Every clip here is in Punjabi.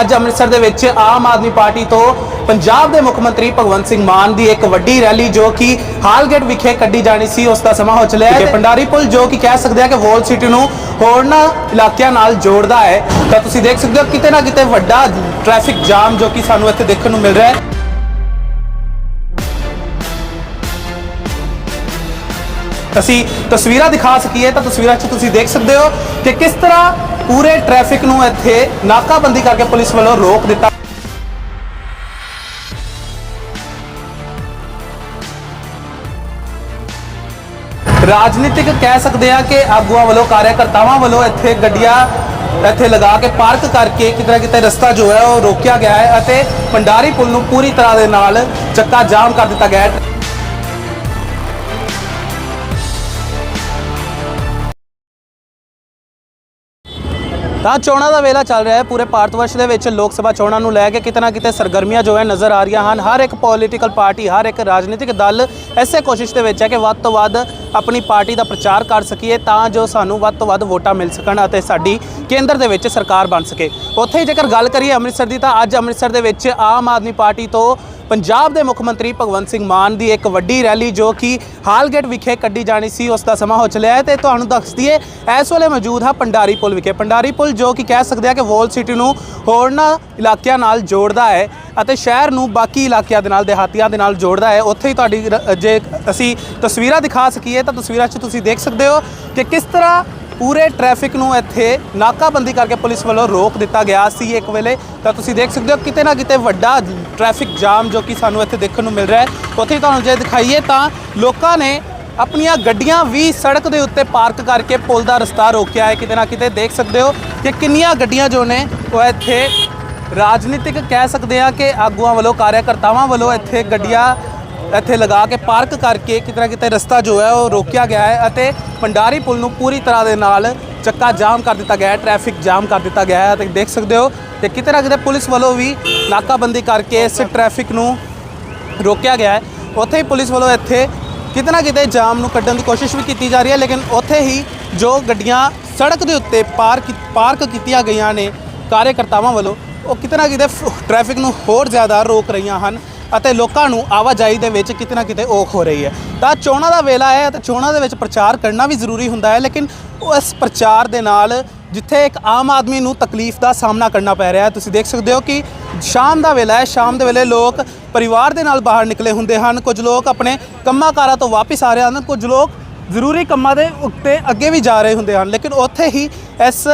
ਅੱਜ ਅੰਮ੍ਰਿਤਸਰ ਦੇ ਵਿੱਚ ਆਮ ਆਦਮੀ ਪਾਰਟੀ ਤੋਂ ਪੰਜਾਬ ਦੇ ਮੁੱਖ ਮੰਤਰੀ ਭਗਵੰਤ ਸਿੰਘ ਮਾਨ ਦੀ ਇੱਕ ਵੱਡੀ ਰੈਲੀ ਜੋ ਕਿ ਹਾਲਗੇਟ ਵਿਖੇ ਕੱਢੀ ਜਾਣੀ ਸੀ ਉਸ ਦਾ ਸਮਾਂ ਹੋ ਚਲਿਆ ਹੈ ਤੇ ਪੰਡਾਰੀ ਪੁਲ ਜੋ ਕਿ ਕਹਿ ਸਕਦੇ ਆ ਕਿ ਵਾਲ ਸਿਟੀ ਨੂੰ ਹੋਰਨਾਂ ਇਲਾਕਿਆਂ ਨਾਲ ਜੋੜਦਾ ਹੈ ਤਾਂ ਤੁਸੀਂ ਦੇਖ ਸਕਦੇ ਹੋ ਕਿਤੇ ਨਾ ਕਿਤੇ ਵੱਡਾ ਟ੍ਰੈਫਿਕ ਜਾਮ ਜੋ ਕਿ ਸਾਨੂੰ ਇੱਥੇ ਦੇਖਣ ਨੂੰ ਮਿਲ ਰਿਹਾ ਹੈ। ਅਸੀਂ ਤਸਵੀਰਾਂ ਦਿਖਾ ਸਕੀਏ, ਤਾਂ ਤਸਵੀਰਾਂ 'ਚ ਤੁਸੀਂ ਦੇਖ ਸਕਦੇ ਹੋ ਕਿ ਕਿਸ ਤਰ੍ਹਾਂ ਪੂਰੇ ਟ੍ਰੈਫਿਕ ਨੂੰ ਇੱਥੇ ਨਾਕਾਬੰਦੀ ਕਰਕੇ ਪੁਲਿਸ ਵੱਲੋਂ ਰੋਕ ਦਿੱਤਾ। ਰਾਜਨੀਤਿਕ ਕਹਿ ਸਕਦੇ ਆ ਕਿ ਆਗੂਆਂ ਵੱਲੋਂ ਕਾਰਜਕਰਤਾਵਾਂ ਵੱਲੋਂ ਇੱਥੇ ਗੱਡੀਆਂ ਇੱਥੇ ਲਗਾ ਕੇ ਪਾਰਕ ਕਰਕੇ ਕਿਤੇ ਨਾ ਕਿਤੇ ਰਸਤਾ ਜੋ ਹੈ ਉਹ ਰੋਕਿਆ ਗਿਆ ਹੈ ਅਤੇ ਪੰਡਾਰੀ ਪੁਲ ਨੂੰ ਪੂਰੀ ਤਰ੍ਹਾਂ ਦੇ ਨਾਲ ਚੱਕਾ ਜਾਮ ਕਰ ਦਿੱਤਾ ਗਿਆ ਹੈ। ਤਾਂ ਚੋਣਾਂ ਦਾ ਵੇਲਾ ਚੱਲ ਰਿਹਾ ਹੈ। ਪੂਰੇ ਭਾਰਤ ਵਰਸ਼ ਦੇ ਵਿੱਚ ਲੋਕ ਸਭਾ ਚੋਣਾਂ ਨੂੰ ਲੈ ਕੇ ਕਿਤੇ ਨਾ ਕਿਤੇ ਸਰਗਰਮੀਆਂ ਜੋ ਹੈ ਨਜ਼ਰ ਆ ਰਹੀਆਂ ਹਨ। ਹਰ ਇੱਕ ਪੋਲੀਟੀਕਲ ਪਾਰਟੀ ਹਰ ਇੱਕ ਰਾਜਨੀਤਿਕ ਦਲ ਐਸੇ ਕੋਸ਼ਿਸ਼ ਦੇ ਵਿੱਚ ਹੈ ਕਿ ਵੱਧ ਤੋਂ ਵੱਧ ਆਪਣੀ ਪਾਰਟੀ ਦਾ ਪ੍ਰਚਾਰ ਕਰ ਸਕੀਏ ਤਾਂ ਜੋ ਸਾਨੂੰ ਵੱਧ ਤੋਂ ਵੱਧ ਵੋਟਾਂ ਮਿਲ ਸਕਣ ਅਤੇ ਸਾਡੀ ਕੇਂਦਰ ਦੇ ਵਿੱਚ ਸਰਕਾਰ ਬਣ ਸਕੇ। ਉੱਥੇ ਹੀ ਜੇਕਰ ਗੱਲ ਕਰੀਏ ਅੰਮ੍ਰਿਤਸਰ ਦੀ ਤਾਂ ਅੱਜ ਅੰਮ੍ਰਿਤਸਰ ਦੇ ਵਿੱਚ ਆਮ ਆਦਮੀ ਪਾਰਟੀ ਤੋਂ ਪੰਜਾਬ ਦੇ ਮੁੱਖ ਮੰਤਰੀ ਭਗਵੰਤ ਸਿੰਘ ਮਾਨ ਦੀ ਇੱਕ ਵੱਡੀ ਰੈਲੀ ਜੋ ਕਿ ਹਾਲਗੇਟ ਵਿਖੇ ਕੱਢੀ ਜਾਣੀ ਸੀ, ਉਸ ਦਾ ਸਮਾਂ ਹੋ ਚਲਿਆ ਹੈ ਤੇ ਤੁਹਾਨੂੰ ਦੱਸ ਦਈਏ, ਇਸ ਵੇਲੇ ਮੌਜੂਦ ਹਾਂ ਪੰਡਾਰੀ ਪੁਲ ਵਿਖੇ। ਪੰਡਾਰੀ ਪੁਲ ਜੋ ਕਿ ਕਹਿ ਸਕਦੇ ਆ ਕਿ ਵੋਲ ਸਿਟੀ ਨੂੰ ਹੋਰਨਾਂ ਇਲਾਕਿਆਂ ਨਾਲ ਜੋੜਦਾ ਹੈ ਅਤੇ ਸ਼ਹਿਰ ਨੂੰ ਬਾਕੀ ਇਲਾਕਿਆਂ ਦੇ ਨਾਲ, ਦਿਹਾਤੀਆਂ ਦੇ ਨਾਲ ਜੋੜਦਾ ਹੈ। ਉੱਥੇ ਹੀ ਤੁਹਾਡੀ ਰ- ਜੇ ਅਸੀਂ ਤਸਵੀਰਾਂ ਦਿਖਾ ਸਕੀਏ ਤਾਂ ਤਸਵੀਰਾਂ 'ਚ ਤੁਸੀਂ ਦੇਖ ਸਕਦੇ ਹੋ ਕਿ ਕਿਸ ਤਰ੍ਹਾਂ ਪੂਰੇ ਟ੍ਰੈਫਿਕ ਨੂੰ ਇੱਥੇ ਨਾਕਾਬੰਦੀ ਕਰਕੇ ਪੁਲਿਸ ਵੱਲੋਂ ਰੋਕ ਦਿੱਤਾ ਗਿਆ ਸੀ ਇੱਕ ਵੇਲੇ। ਤਾਂ ਤੁਸੀਂ ਦੇਖ ਸਕਦੇ ਹੋ ਕਿਤੇ ਨਾ ਕਿਤੇ ਵੱਡਾ ਟ੍ਰੈਫਿਕ ਜਾਮ ਜੋ ਕਿ ਸਾਨੂੰ ਇੱਥੇ ਦੇਖਣ ਨੂੰ ਮਿਲ ਰਿਹਾ ਹੈ। ਉੱਥੇ ਤੁਹਾਨੂੰ ਜੇ ਦਿਖਾਈਏ ਤਾਂ ਲੋਕਾਂ ਨੇ ਆਪਣੀਆਂ ਗੱਡੀਆਂ ਵੀ ਸੜਕ ਦੇ ਉੱਤੇ ਪਾਰਕ ਕਰਕੇ ਪੁਲ ਦਾ ਰਸਤਾ ਰੋਕਿਆ ਹੈ। ਕਿਤੇ ਨਾ ਕਿਤੇ ਦੇਖ ਸਕਦੇ ਹੋ ਕਿ ਕਿੰਨੀਆਂ ਗੱਡੀਆਂ ਜੋ ਨੇ ਉਹ ਇੱਥੇ ਰਾਜਨੀਤਿਕ ਕਹਿ ਸਕਦੇ ਆ ਕਿ ਆਗੂਆਂ ਵੱਲੋਂ ਕਾਰਜਕਰਤਾਵਾਂ ਵੱਲੋਂ ਇੱਥੇ ਗੱਡੀਆਂ ਇੱਥੇ ਲਗਾ ਕੇ ਪਾਰਕ ਕਰਕੇ ਕਿਤੇ ਨਾ ਕਿਤੇ ਰਸਤਾ ਜੋ ਹੈ ਉਹ ਰੋਕਿਆ ਗਿਆ ਹੈ ਅਤੇ ਪੰਡਾਰੀ ਪੁਲ ਨੂੰ ਪੂਰੀ ਤਰ੍ਹਾਂ ਦੇ ਨਾਲ ਚੱਕਾ ਜਾਮ ਕਰ ਦਿੱਤਾ ਗਿਆ ਹੈ ਟ੍ਰੈਫਿਕ ਜਾਮ ਕਰ ਦਿੱਤਾ ਗਿਆ ਹੈ ਅਤੇ ਦੇਖ ਸਕਦੇ ਹੋ ਕਿ ਕਿਤੇ ਨਾ ਕਿਤੇ ਪੁਲਿਸ ਵੱਲੋਂ ਵੀ ਨਾਕਾਬੰਦੀ ਕਰਕੇ ਇਸ ਟ੍ਰੈਫਿਕ ਨੂੰ ਰੋਕਿਆ ਗਿਆ ਹੈ। ਉੱਥੇ ਹੀ ਪੁਲਿਸ ਵੱਲੋਂ ਇੱਥੇ ਕਿਤੇ ਨਾ ਕਿਤੇ ਜਾਮ ਨੂੰ ਕੱਢਣ ਦੀ ਕੋਸ਼ਿਸ਼ ਵੀ ਕੀਤੀ ਜਾ ਰਹੀ ਹੈ, ਲੇਕਿਨ ਉੱਥੇ ਹੀ ਜੋ ਗੱਡੀਆਂ ਸੜਕ ਦੇ ਉੱਤੇ ਪਾਰਕ ਪਾਰਕ ਕੀਤੀਆਂ ਗਈਆਂ ਨੇ, ਕਾਰਜਕਰਤਾਵਾਂ ਵੱਲੋਂ, ਉਹ ਕਿਤੇ ਨਾ ਕਿਤੇ ਟ੍ਰੈਫਿਕ ਨੂੰ ਹੋਰ ਜ਼ਿਆਦਾ ਰੋਕ ਰਹੀਆਂ ਹਨ। ਅਤੇ ਲੋਕਾਂ ਨੂੰ ਆਵਾਜਾਈ ਦੇ ਵਿੱਚ ਕਿਤੇ ਨਾ ਕਿਤੇ ਔਖ ਹੋ ਰਹੀ ਹੈ। ਤਾਂ ਚੋਣਾਂ ਦਾ ਵੇਲਾ ਹੈ ਤੇ ਚੋਣਾਂ ਦੇ ਵਿੱਚ ਪ੍ਰਚਾਰ ਕਰਨਾ ਵੀ ਜ਼ਰੂਰੀ ਹੁੰਦਾ ਹੈ, ਲੇਕਿਨ ਉਸ ਪ੍ਰਚਾਰ ਦੇ ਨਾਲ ਜਿੱਥੇ ਇੱਕ ਆਮ ਆਦਮੀ ਨੂੰ ਤਕਲੀਫ ਦਾ ਸਾਹਮਣਾ ਕਰਨਾ ਪੈ ਰਿਹਾ ਹੈ, ਤੁਸੀਂ ਦੇਖ ਸਕਦੇ ਹੋ ਕਿ ਸ਼ਾਮ ਦਾ ਵੇਲਾ ਹੈ। ਸ਼ਾਮ ਦੇ ਵੇਲੇ ਲੋਕ ਪਰਿਵਾਰ ਦੇ ਨਾਲ ਬਾਹਰ ਨਿਕਲੇ ਹੁੰਦੇ ਹਨ। ਕੁਝ ਲੋਕ ਆਪਣੇ ਕੰਮਾਂ ਕਾਰਾਂ ਤੋਂ ਵਾਪਸ ਆ ਰਹੇ ਹਨ। ਕੁਝ ਲੋਕ ਜ਼ਰੂਰੀ ਕੰਮਾਂ ਦੇ ਉੱਤੇ ਅੱਗੇ ਵੀ ਜਾ ਰਹੇ ਹੁੰਦੇ ਹਨ। ਲੇਕਿਨ ਉੱਥੇ ਹੀ ਇਸ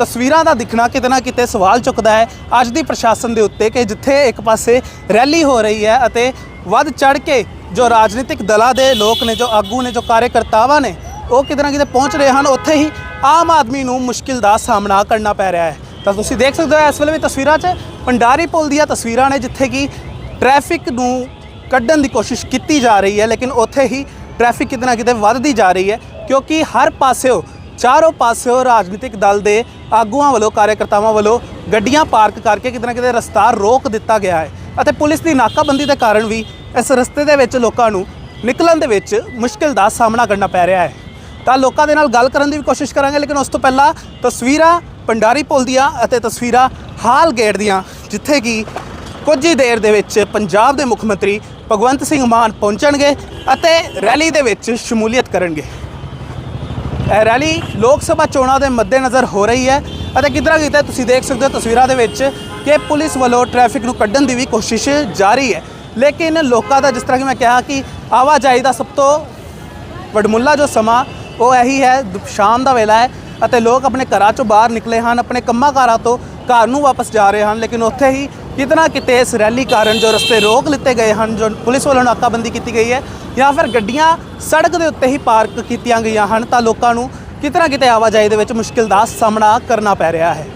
ਤਸਵੀਰਾਂ ਦਾ ਦਿਖਣਾ ਕਿਤੇ ਨਾ ਕਿਤੇ ਸਵਾਲ ਚੁੱਕਦਾ ਹੈ ਅੱਜ ਦੀ ਪ੍ਰਸ਼ਾਸਨ ਦੇ ਉੱਤੇ ਕਿ ਜਿੱਥੇ ਇੱਕ ਪਾਸੇ ਰੈਲੀ ਹੋ ਰਹੀ ਹੈ ਅਤੇ ਵੱਧ ਚੜ ਕੇ ਜੋ ਰਾਜਨੀਤਿਕ ਦਲਾਂ ਦੇ ਲੋਕ ਨੇ, ਜੋ ਆਗੂ ਨੇ, ਜੋ ਕਾਰਜਕਰਤਾਵਾਂ ਨੇ, ਉਹ ਕਿਤੇ ਨਾ ਕਿਤੇ ਪਹੁੰਚ ਰਹੇ ਹਨ। ਉੱਥੇ ਹੀ ਆਮ ਆਦਮੀ ਨੂੰ ਮੁਸ਼ਕਿਲ ਦਾ ਸਾਹਮਣਾ ਕਰਨਾ ਪੈ ਰਿਹਾ ਹੈ। ਤਾਂ ਤੁਸੀਂ ਦੇਖ ਸਕਦੇ ਹੋ ਇਸ ਵੇਲੇ ਵੀ ਤਸਵੀਰਾਂ 'ਚ ਪੰਡਾਰੀ ਪੁਲ ਦੀਆਂ ਤਸਵੀਰਾਂ ਨੇ, ਜਿੱਥੇ ਕਿ ਟ੍ਰੈਫਿਕ ਨੂੰ ਕੱਢਣ ਦੀ ਕੋਸ਼ਿਸ਼ ਕੀਤੀ ਜਾ ਰਹੀ ਹੈ, ਲੇਕਿਨ ਉੱਥੇ ਹੀ ਟ੍ਰੈਫਿਕ ਕਿਤੇ ਨਾ ਕਿਤੇ ਵੱਧਦੀ ਜਾ ਰਹੀ ਹੈ, ਕਿਉਂਕਿ ਹਰ ਪਾਸਿਓ ਚਾਰੋਂ ਪਾਸਿਓਂ ਰਾਜਨੀਤਿਕ ਦਲ ਦੇ ਆਗੂਆਂ ਵੱਲੋਂ ਕਾਰਜਕਰਤਾਵਾਂ ਵੱਲੋਂ ਗੱਡੀਆਂ ਪਾਰਕ ਕਰਕੇ ਕਿਤੇ ਨਾ ਕਿਤੇ ਰਸਤਾ ਰੋਕ ਦਿੱਤਾ ਗਿਆ ਹੈ। ਅਤੇ ਪੁਲਿਸ ਦੀ ਨਾਕਾਬੰਦੀ ਦੇ ਕਾਰਨ ਵੀ ਇਸ ਰਸਤੇ ਦੇ ਵਿੱਚ ਲੋਕਾਂ ਨੂੰ ਨਿਕਲਣ ਦੇ ਵਿੱਚ ਮੁਸ਼ਕਿਲ ਦਾ ਸਾਹਮਣਾ ਕਰਨਾ ਪੈ ਰਿਹਾ ਹੈ। ਤਾਂ ਲੋਕਾਂ ਦੇ ਨਾਲ ਗੱਲ ਕਰਨ ਦੀ ਵੀ ਕੋਸ਼ਿਸ਼ ਕਰਾਂਗੇ, ਲੇਕਿਨ ਉਸ ਤੋਂ ਪਹਿਲਾਂ ਤਸਵੀਰਾਂ ਪੰਡਾਰੀ ਪੁਲ ਦੀਆਂ ਅਤੇ ਤਸਵੀਰਾਂ ਹਾਲ ਗੇਟ ਦੀਆਂ, ਜਿੱਥੇ ਕਿ ਕੁਝ ਹੀ ਦੇਰ ਦੇ ਵਿੱਚ ਪੰਜਾਬ ਦੇ ਮੁੱਖ ਮੰਤਰੀ ਭਗਵੰਤ ਸਿੰਘ ਮਾਨ ਪਹੁੰਚਣਗੇ ਅਤੇ ਰੈਲੀ ਦੇ ਵਿੱਚ ਸ਼ਮੂਲੀਅਤ ਕਰਨਗੇ। ਇਹ ਰੈਲੀ ਲੋਕ ਸਭਾ ਚੋਣਾਂ ਦੇ ਮੱਦੇਨਜ਼ਰ ਹੋ ਰਹੀ ਹੈ ਅਤੇ ਕਿਧਰਾਂ ਕਿਤੇ ਤੁਸੀਂ ਦੇਖ ਸਕਦੇ ਹੋ ਤਸਵੀਰਾਂ ਦੇ ਵਿੱਚ ਕਿ ਪੁਲਿਸ ਵੱਲੋਂ ਟ੍ਰੈਫਿਕ ਨੂੰ ਕੱਢਣ ਦੀ ਵੀ ਕੋਸ਼ਿਸ਼ ਜਾਰੀ ਹੈ। ਲੇਕਿਨ ਲੋਕਾਂ ਦਾ ਜਿਸ ਤਰ੍ਹਾਂ ਕਿ ਮੈਂ ਕਿਹਾ ਕਿ ਆਵਾਜਾਈ ਦਾ ਸਭ ਤੋਂ ਵਡਮੁੱਲਾ ਜੋ ਸਮਾਂ, ਉਹ ਇਹੀ ਹੈ ਸ਼ਾਮ ਦਾ ਵੇਲਾ ਹੈ ਅਤੇ ਲੋਕ ਆਪਣੇ ਘਰਾਂ ਚੋਂ ਬਾਹਰ ਨਿਕਲੇ ਹਨ, ਆਪਣੇ ਕੰਮਾਂ ਕਾਰਾਂ ਤੋਂ ਘਰ ਨੂੰ ਵਾਪਸ ਜਾ ਰਹੇ ਹਨ। ਲੇਕਿਨ ਉੱਥੇ ਹੀ ਕਿਤੇ ਨਾ ਕਿਤੇ ਇਸ ਰੈਲੀ ਕਾਰਨ ਜੋ ਰਸਤੇ ਰੋਕ ਲਿੱਤੇ ਗਏ ਹਨ, ਜੋ ਪੁਲਿਸ ਵੱਲੋਂ ਨਾਕਾਬੰਦੀ ਕੀਤੀ ਗਈ ਹੈ ਜਾਂ ਫਿਰ ਗੱਡੀਆਂ ਸੜਕ ਦੇ ਉੱਤੇ ਹੀ ਪਾਰਕ ਕੀਤੀਆਂ ਗਈਆਂ ਹਨ, ਤਾਂ ਲੋਕਾਂ ਨੂੰ ਕਿਤੇ ਨਾ ਕਿਤੇ ਆਵਾਜਾਈ ਦੇ ਵਿੱਚ ਮੁਸ਼ਕਿਲ ਦਾ ਸਾਹਮਣਾ ਕਰਨਾ ਪੈ ਰਿਹਾ ਹੈ।